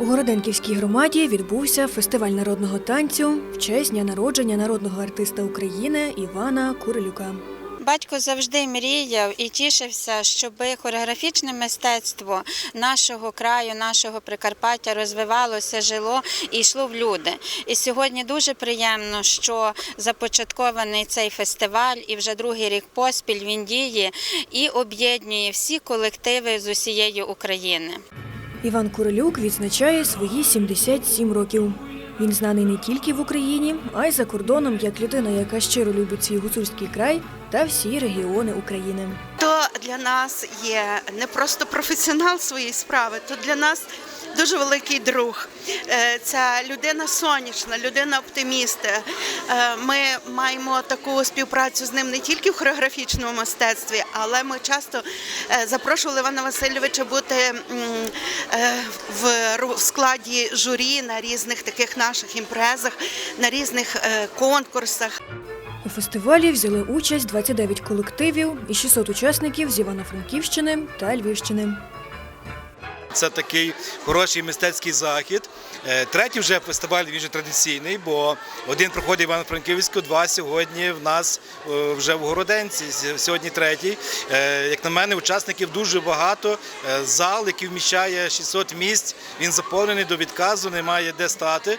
У Городенківській громаді відбувся фестиваль народного танцю в честь дня народження народного артиста України Івана Курилюка. Батько завжди мріяв і тішився, щоб хореографічне мистецтво нашого краю, нашого Прикарпаття розвивалося, жило і йшло в люди. І сьогодні дуже приємно, що започаткований цей фестиваль, і вже другий рік поспіль він діє і об'єднує всі колективи з усієї України. Іван Курилюк відзначає свої 77 років. Він знаний не тільки в Україні, а й за кордоном як людина, яка щиро любить свій гуцульський край та всі регіони України. Для нас є не просто професіонал своєї справи, то для нас дуже великий друг. Е, Ця людина сонячна, людина оптиміст. Е, Ми маємо таку співпрацю з ним не тільки в хореографічному мистецтві, але ми часто е, запрошували Івана Васильовича бути е, в складі журі на різних таких наших імпрезах, на різних конкурсах. У фестивалі взяли участь 29 колективів і 600 учасників з Івано-Франківщини та Львівщини. Це такий хороший мистецький захід. Е, Третій вже фестиваль він вже традиційний, бо один проходить в Івано-Франківську, два сьогодні в нас е, вже в Городенці. Сьогодні третій. Е, Як на мене, учасників дуже багато. Зал, який вміщає 600 місць, він заповнений до відказу, немає де стати.